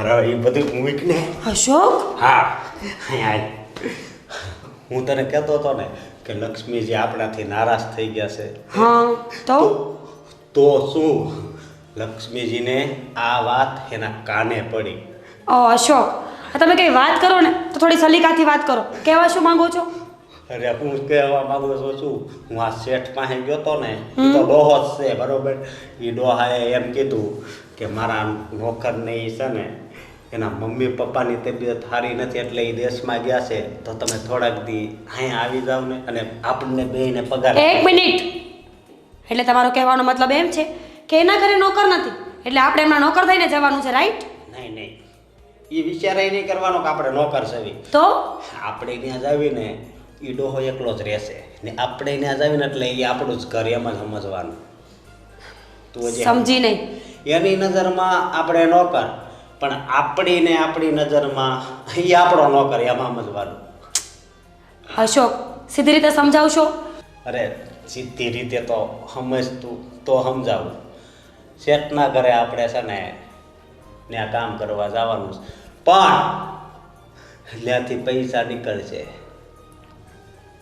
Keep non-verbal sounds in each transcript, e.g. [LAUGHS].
અરે એ બધું મૂક ને અશોક? હા. અહીંયા હું તને કહેતો હતો ને કે લક્ષ્મીજી આપણાથી નારાજ થઈ ગયા છે. હા તો? તો શું? લક્ષ્મીજીને આ વાત એના કાને પડી? ઓ અશોક તમે કઈ વાત કરો ને તો થોડી સલીકાથી વાત કરો. કહેવા શું માંગો છો? અરે હું કહેવા માંગુ છું શું? હું આ શેઠ પાસે ગયો તો ને તો ડોહો જ છે બરોબર? એ ડોહાએ એમ કીધું કે મારા નોકરને એ છે ને એના મમ્મી પપ્પાની તબિયત સારી નથી એટલે એ દેશમાં ગયા છે તો તમે થોડાક દી અહીંયા આવી જાવ ને અને આપણને બેને પગાર એક મિનિટ. એટલે તમારો કહેવાનો મતલબ એમ છે કે એના ઘરે નોકર નથી એટલે આપણે એમના નોકર થઈને જવાનું છે રાઈટ નહીં નહીં. એ વિચારે નહીં કરવાનો કે આપણે નોકર સેવી તો? આપણે ત્યાં જાવીને એ ડોહો એકલો જ રહેશે. ને આપણે એને જાવીને એટલે એ આપણું જ ઘર એમ જ સમજવાનું. તું સમજી નહીં. એની નજરમાં આપણે નોકર પણ આપણી ને આપણી નજરમાં એ આપણો નોકર એમ સમજવાનું. અશોક સીધી રીતે સમજાવશો? અરે સીધી રીતે તો સમજતું તો સમજાવું. શેઠના ઘરે આપણે છે ને ત્યાં કામ કરવા જવાનું પણ ત્યાંથી પૈસા નીકળશે.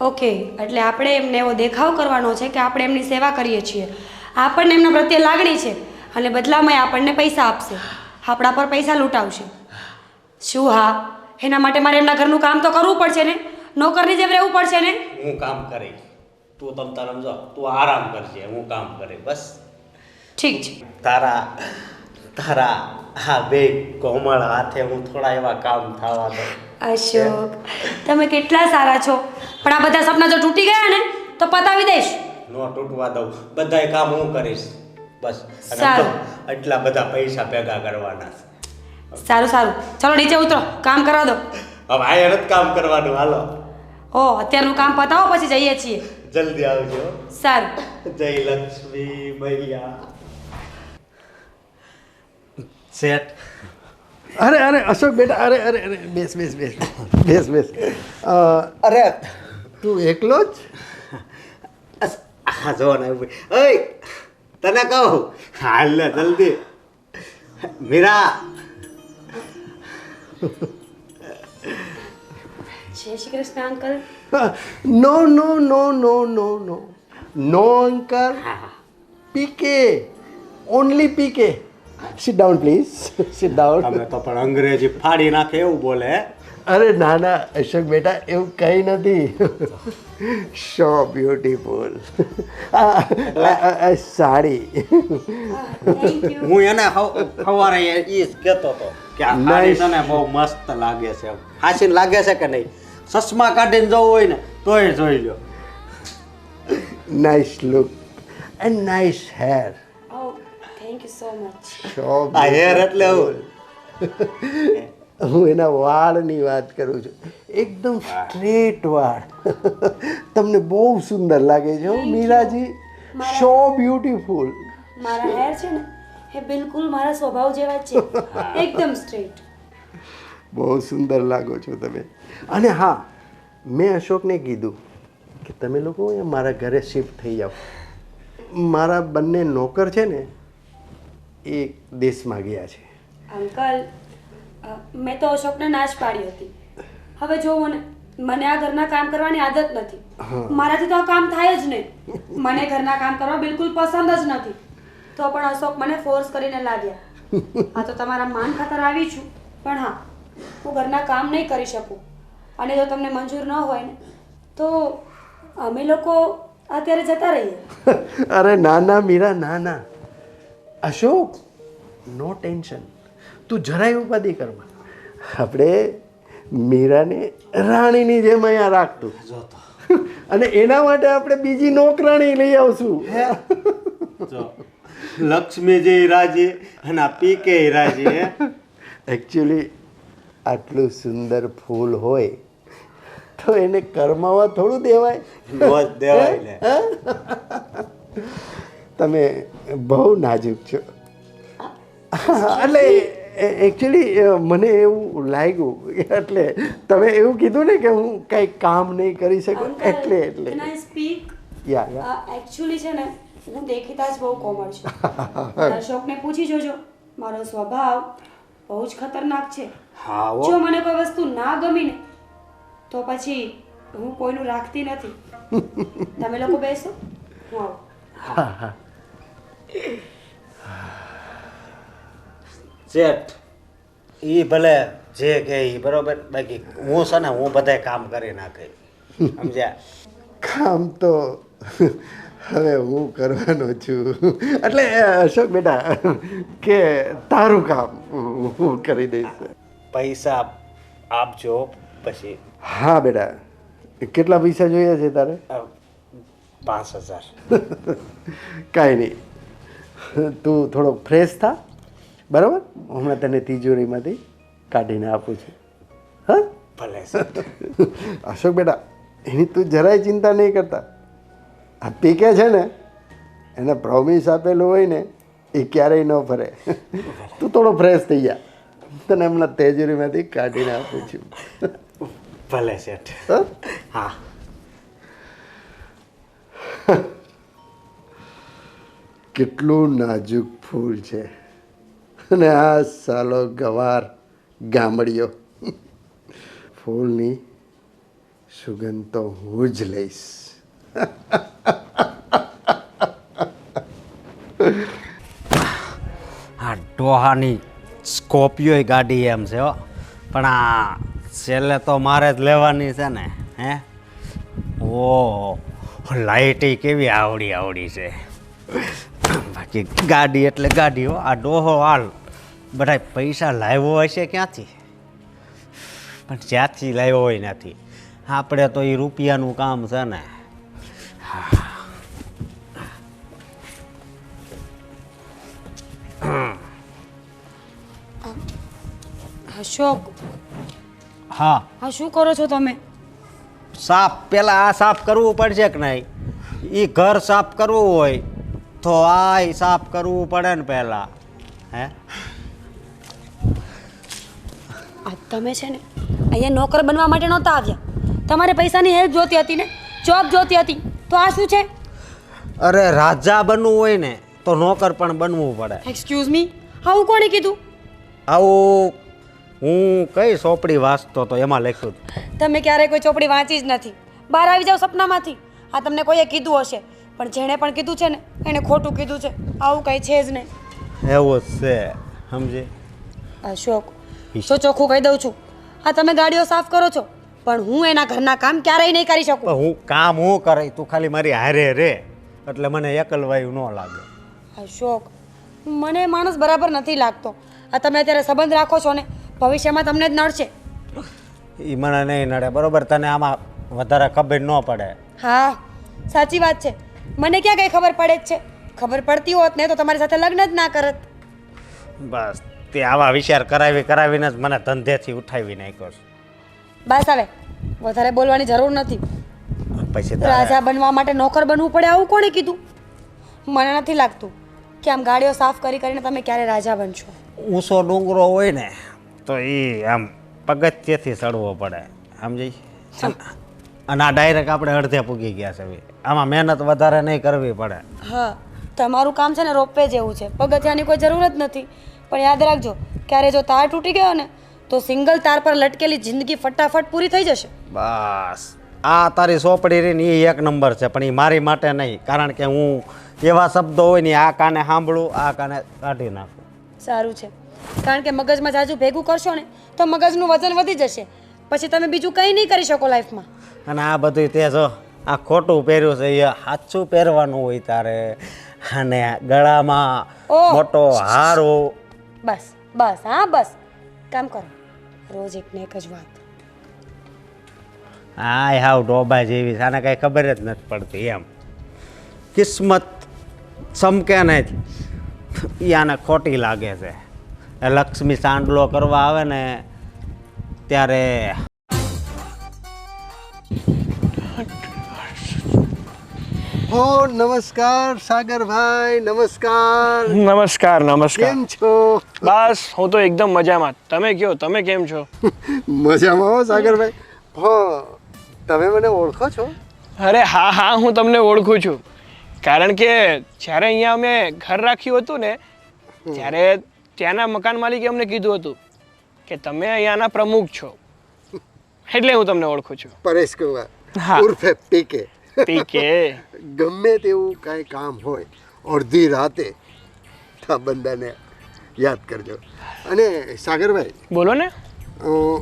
ઓકે એટલે આપણે એમને એવો દેખાવ કરવાનો છે કે આપણે એમની સેવા કરીએ છીએ. આપણને એમના પ્રત્યે લાગણી છે અને બદલામાં આપણને પૈસા આપશે. આપણા પર પૈસા લૂંટાવશે. શું હા? એના માટે મારે એમના ઘરનું કામ તો કરવું પડશે ને? નોકરની જેમ રહેવું પડશે ને? હું કામ કરીશ તું તમ તારમ સમજો તું આરામ કરજે હું કામ કરે. બસ. ઠીક છે. તારા તારા હા બે કોમળ હાથે હું થોડા એવા કામ થવા દઉં. અશોક તમે કેટલા સારા છો. પણ આ બધા સપના જો તૂટી ગયા ને તો પતાવી દઈશ. નો તૂટવા દઉં. બધાય કામ હું કરીશ. બસ. સારું. એટલા બધા પૈસા ભેગા કરવાના. સારું સારું. ચલો નીચે ઉતરો. કામ કરવા દો. હવે આ જ કામ કરવાનું. હાલો. ઓ અત્યારનું કામ પતાવો પછી જઈએ છીએ. જલ્દી આવજો. સારું. જય લક્ષ્મી મૈયા શેઠ અરે અરે અશોક બેટા અરે અરે અરે બેસ બેસ બેસ બેસ બેસ. અરે તું એકલો જ? હા જો ને ઓય તને કહું હાલ ને જલ્દી. મીરા. જય Shri Krishna uncle. No no no no no no. No uncle. PK only PK sit down please sit down તમે તો પણ અંગ્રેજી ફાડી નાખે એવું બોલે અરે ના ના અશોક બેટા એવું કંઈ નથી. [LAUGHS] So beautiful [LAUGHS] sari. હું એને સવારે એ જ કહેતો હતો કે આ સાડી. તને બહુ મસ્ત લાગે છે. એમ. હાસીને લાગે છે કે નહીં? ચશ્મા કાઢીને જવું હોય ને તોય જોઈ લો nice look and nice hair thank you so much આ હેર એટલે હું. એના વાળની વાત કરું છું. એકદમ સ્ટ્રેટ વાળ. તમને બહુ સુંદર લાગે છે હો, મીરાજી. સો બ્યુટીફુલ મારા હેર છે ને એ બિલકુલ મારા સ્વભાવ જેવા છે. એકદમ સ્ટ્રેટ. બહુ સુંદર લાગો છો તમે. અને હા મેં અશોકને કીધું કે તમે લોકો અહીંયા મારા ઘરે શિફ્ટ થઈ જાઓ. મારા બંને નોકર છે ને એ દેશમાં ગયા છે. અંકલ મેં તો અશોકને નાશ પાડી હતી. હવે જોવો ને મને આ ઘરના કામ કરવાની આદત નથી. મારાથી તો આ કામ થાય જ નહીં. મને ઘરના કામ કરવા બિલકુલ પસંદ જ નથી. તો પણ અશોક મને ફોર્સ કરીને લાવ્યા. આ તો તમારા માન ખાતર આવી છું. પણ હા હું ઘરના કામ નહીં કરી શકું. અને જો તમને મંજૂર ન હોય ને તો અમે લોકો અત્યારે જતા રહીએ. [LAUGHS] અરે ના ના મીરા ના ના. અશોક નો ટેન્શન તું જરાય ઉપાધિ કરમાં આપણે મીરાને રાણીની જેમ અહીંયા રાખતું. અને એના માટે આપણે બીજી નોકરાણી લઈ આવશું. લક્ષ્મી જે રાજી અને આ પીકે રાજી એકચ્યુઅલી આટલું સુંદર ફૂલ હોય તો એને કરમાવા થોડું દેવાય. દેવાય ને તમે બહુ નાજુક છો. એટલે એકચ્યુઅલી મને એવું લાગ્યું એટલે તમે એવું કીધું ને કે હું કંઈ કામ નહીં કરી શકું એટલે એટલે. એકચ્યુઅલી છે ને હું દેખીતા જ બહુ કોમળ છું. [LAUGHS] અશોકને પૂછી જોજો. મારો સ્વભાવ બહુ જ ખતરનાક છે. જો મને કોઈ વસ્તુ ના ગમી ને તો પછી હું કોઈનું રાખતી નથી. [LAUGHS] તમે લોકો બેસો હું આવું. હા હા. [SIGHS] શેઠ એ ભલે જે કે એ બરોબર બાકી હું છે ને હું બધાય કામ કરી નાખી. સમજ્યા? કામ તો હવે હું કરવાનો છું. એટલે અશોક બેટા કે તારું કામ હું કરી દઈશ. પૈસા આપજો પછી. હા બેટા. કેટલા પૈસા જોઈએ છે તારે? પાંચ હજાર. કાંઈ નહીં. તું થોડો ફ્રેશ થા? બરાબર? હમણાં તને તિજોરીમાંથી કાઢીને આપું છું. હા? ભલે [LAUGHS] અશોક બેટા એની તું જરાય ચિંતા નહીં કરતા. આ પીકે છે ને એને પ્રોમિસ આપેલું હોય ને એ ક્યારેય ન ફરે તું થોડો ફ્રેશ થઈ જા. તને હમણાં તેજરીમાંથી કાઢીને આપું છું. ભલે શેઠ. હા? હા. [LAUGHS] કેટલું નાજુક ફૂલ છે. અને આ સાલો ગવાર ગામડીઓ ફૂલની સુગંધ તો હું જ લઈશ. આ ડોહાની સ્કોપિયો ગાડી એમ છે હો. પણ આ છેલ્લે તો મારે જ લેવાની છે ને, હે? ઓ લાઈટી કેવી આવડી આવડી છે. બાકી ગાડી એટલે ગાડીઓ આ ડોહો હાલ. બધા પૈસા લાવ્યો હશે ક્યાંથી? પણ જ્યાંથી લાવ્યો હોય નથી આપણે તો એ રૂપિયાનું કામ છે ને. અશોક. હા. હા શું કરો છો તમે? સાફ પેલા આ સાફ કરવું પડશે કે નહીં? એ ઘર સાફ કરવું હોય. તો આ સાફ કરવું પડે ને પહેલા. હે? આ તમે છે ને અહીંયા નોકર બનવા માટે નહોતા આવ્યા. તમારે પૈસાની હેલ્પ જોતી હતી ને? જોબ જોતી હતી. તો આ શું છે? અરે રાજા બનવું હોય ને તો નોકર પણ બનવું પડે. એક્સક્યુઝ મી આવું કોણે કીધું? આવું હું કઈ ચોપડી વાંચતો તો એમાં લખ્યું તમે ક્યારેય કોઈ ચોપડી વાંચી જ નથી. બહાર આવી જાવ સપનામાંથી. આ તમને કોઈએ કીધું હશે. પણ જેણે પણ કીધું છે ને એણે ખોટું કીધું છે. આવું કંઈ છે જ નહીં. એવું છે સમજે? અશોક જો ચોખ્ખું કહી દઉં છું. આ તમે ગાડીઓ સાફ કરો છો પણ હું એના ઘરના કામ ક્યારેય નહીં કરી શકું. હું કામ હું કરે તું ખાલી મારી હારે રે એટલે મને એકલવાયું ન લાગે. અશોક મને માણસ બરાબર નથી લાગતો. આ તમે અત્યારે સંબંધ રાખો છો ને ભવિષ્યમાં તમને જ નડશે. એ મને નહીં નડે બરોબર? તને આમાં વધારે ખબર ન પડે. હા સાચી વાત છે. મને ક્યાં કંઈ ખબર પડે જ છે? ખબર પડતી હોત ને તો તમારી સાથે લગ્ન જ ના કરત. બસ તે આવા વિચાર કરાવી કરાવીને જ મને ધંધેથી ઉઠાવી નાખ્યો છે. બસ હવે વધારે બોલવાની જરૂર નથી. પછી રાજા બનવા માટે નોકર બનવું પડે આવું કોણે કીધું? મને નથી લાગતું કે આમ ગાડીઓ સાફ કરી કરીને તમે ક્યારે રાજા બનશો. ઊંચો ડુંગરો હોય ને તો એ આમ પગથિયેથી ચડવો પડે. સમજી? અને આ ડાયરેક્ટ આપણે અડધે પૂગી ગયા છે. આમાં મહેનત વધારે નહીં કરવી પડે. હા તમારું કામ છે ને રોપવે જેવું છે. પગથિયાની કોઈ જરૂર જ નથી. પણ યાદ રાખજો ક્યારે જો તાર તૂટી ગયો ને તો સિંગલ તાર પર લટકેલી જિંદગી ફટાફટ પૂરી થઈ જશે. બસ. આ તારી સોપડી રહી ને એ એક નંબર છે પણ એ મારી માટે નહીં. કારણ કે હું એવા શબ્દો હોય ને આ કાને સાંભળું આ કાને કાઢી નાખું. સારું છે. કારણ કે મગજમાં જાજુ ભેગું કરશો ને તો મગજનું વજન વધી જશે. પછી તમે બીજું કંઈ નહીં કરી શકો લાઈફમાં અને આ બધું તે જો આ ખોટું પહેર્યું છે એ સાચું પહેરવાનું હોય તારે. અને ગળામાં! મોટો હારો. બસ બસ હા બસ. કામ કરો. રોજ એક ને એક જ વાત. આય હાવ ડોબા જેવી છે આને કાંઈ ખબર જ નથી પડતી એમ. કિસ્મત ચમકે ને એ આને ખોટી લાગે છે. લક્ષ્મી સાંડલો કરવા આવે ને ત્યારે હો નમસ્કાર સાગરભાઈ નમસ્કાર. નમસ્કાર નમસ્કાર. કેમ છો? બસ હું તો એકદમ મજામાં. તમે કયો? તમે કેમ છો? [LAUGHS] મજામાં હો સાગરભાઈ. હો તમે મને ઓળખો છો? અરે હા હા હું તમને ઓળખું છું. કારણ કે જ્યારે અહીંયા અમે ઘર રાખ્યું હતું ને ત્યારે ત્યાંના મકાન માલિકે અમને કીધું હતું કે તમે અહીંયાના પ્રમુખ છો. [LAUGHS] એટલે હું તમને ઓળખું છું. પરેશ કુમાર. હા. ઉર્ફે પીકે પીકે [LAUGHS] ગમે તેવું કાંઈ કામ હોય અડધી રાતે આ બંદાને યાદ કરજો. અને સાગરભાઈ બોલો ને.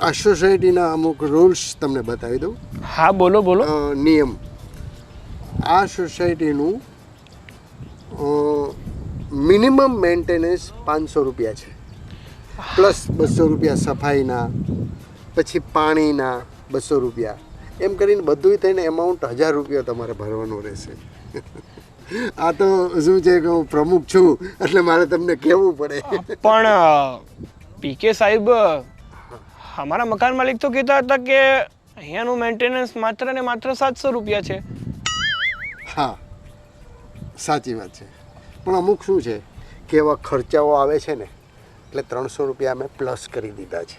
આ સોસાયટીના અમુક રૂલ્સ તમને બતાવી દઉં. હા બોલો બોલો. નિયમ. આ સોસાયટીનું મિનિમમ મેન્ટેનન્સ પાંચસો રૂપિયા છે. પ્લસ બસો રૂપિયા સફાઈના પછી પાણીના બસો રૂપિયા. એમ કરીને બધુંય થઈને એમાઉન્ટ હજાર રૂપિયા તમારે ભરવાનું રહેશે. આ તો શું છે કે હું પ્રમુખ છું એટલે મારે તમને કહેવું પડે. પણ પીકે સાહેબ અમારા મકાન માલિક તો કહેતા હતા કે અહીંયાનું મેન્ટેનન્સ માત્ર ને માત્ર સાતસો રૂપિયા છે. હા સાચી વાત છે. પણ અમુક શું છે કે એવા ખર્ચાઓ આવે છે ને એટલે ત્રણસો રૂપિયા અમે પ્લસ કરી દીધા છે.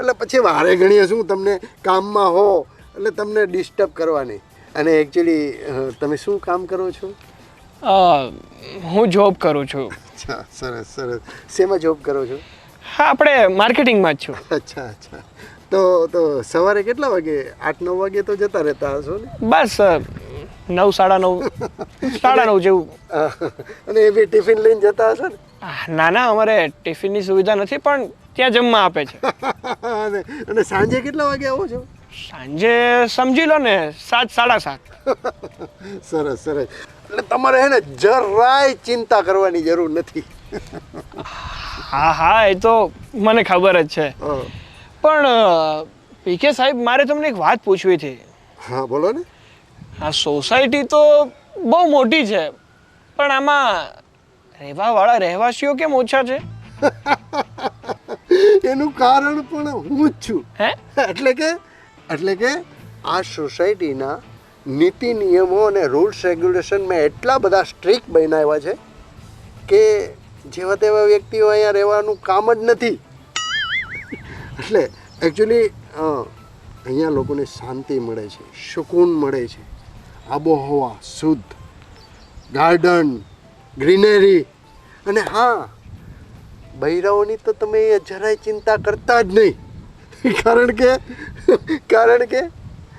એટલે પછી વારે ઘણીએ શું તમને કામમાં હો એટલે તમને ડિસ્ટર્બ કરવાની. અને એકચ્યુઅલી તમે શું કામ કરો છો? હું જોબ કરું છું. અચ્છા સરસ સરસ. શેમાં જોબ કરો છો? હા આપણે માર્કેટિંગમાં જ છું. અચ્છા અચ્છા. તો તો સવારે કેટલા વાગે? આઠ નવ વાગે તો જતા રહેતા હશો ને? બસ નવ સાડા નવ સાડા નવ જેવું. અને એ બી ટિફિન લઈને જતા હશો ને? ના ના અમારે ટિફિનની સુવિધા નથી પણ ત્યાં જમવા આપે છે. અને સાંજે કેટલા વાગે આવો છો? સાંજે સમજી લો ને સાત સાડા સાત. [LAUGHS] સરસ સરસ. એટલે તમારે હે ને જરાય ચિંતા કરવાની જરૂર નથી. હા હા એ તો મને ખબર જ છે. પણ પીકે સાહેબ મારે તમને એક વાત પૂછવી હતી. હા બોલો ને. આ સોસાયટી તો બહુ મોટી છે પણ આમાં રહેવાવાળા રહેવાસીઓ કેમ ઓછા છે? [LAUGHS] એનું કારણ પણ હું જ છું. હે? એટલે કે એટલે કે આ સોસાયટીના નીતિ નિયમો અને રૂલ્સ રેગ્યુલેશન મેં એટલા બધા સ્ટ્રિક્ટ બનાવ્યા છે કે જેવા તેવા વ્યક્તિઓ અહીંયા રહેવાનું કામ જ નથી. એટલે એકચ્યુઅલી અહીંયા લોકોને શાંતિ મળે છે, સુકૂન મળે છે. આબોહવા શુદ્ધ, ગાર્ડન, ગ્રીનરી અને હા, બૈરાઓની તો તમે જરાય ચિંતા કરતા જ નહીં. કારણ કે કારણ કે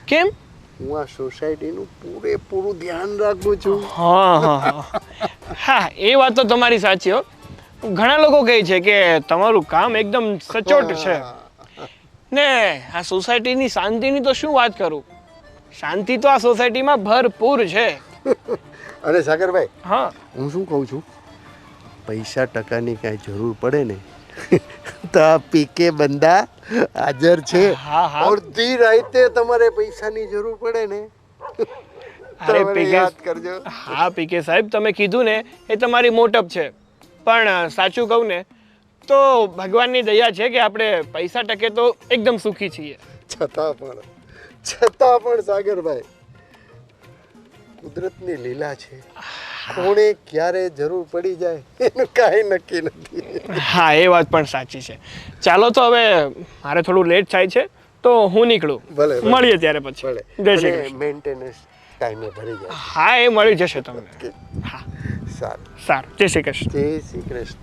કેમ? હું આ સોસાયટીનું પૂરેપૂરું ધ્યાન રાખું છું. હા હા હા. એ વાત તો તમારી સાચી હો. ઘણા લોકો કહે છે કે તમારું કામ એકદમ સચોટ છે. ને આ સોસાયટીની શાંતિની તો શું વાત કરું? શાંતિ તો આ સોસાયટીમાં ભરપૂર છે. અને સાગરભાઈ હા. હું શું કહું છું? પૈસા ટકાની કાંઈ જરૂર પડે ને? તો પીકે બંદા હાજર છે. અડધી રાતે તમારે પૈસાની જરૂર પડે ને? [LAUGHS] અરે પીકે યાદ કરજો. હા પીકે સાહેબ તમે કીધું ને એ તમારી મોટપ છે. પણ સાચું કહું ને તો ભગવાનની દયા છે કે આપણે પૈસા ટકે તો એકદમ સુખી છીએ. છતાં પણ છતાં પણ સાગરભાઈ કુદરતની લીલા છે. કોણે ક્યારે જરૂર પડી જાય એનું કાંઈ નક્કી નથી. હા એ વાત પણ સાચી છે. ચાલો તો હવે મારે થોડું લેટ થાય છે તો હું નીકળું. ભલે. મળીએ ત્યારે પછી. ભલે. જય શ્રી કૃષ્ણ. મેન્ટેનન્સ ટાઈમે ભરી જાય. હા એ મળી જશે તમને. હા. સારું. સારું. જય શ્રી કૃષ્ણ. જય શ્રી કૃષ્ણ.